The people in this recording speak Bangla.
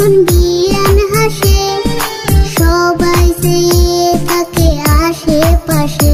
যখন বিয়ান হাসে সবাই চেয়ে থাকে আশেপাশে।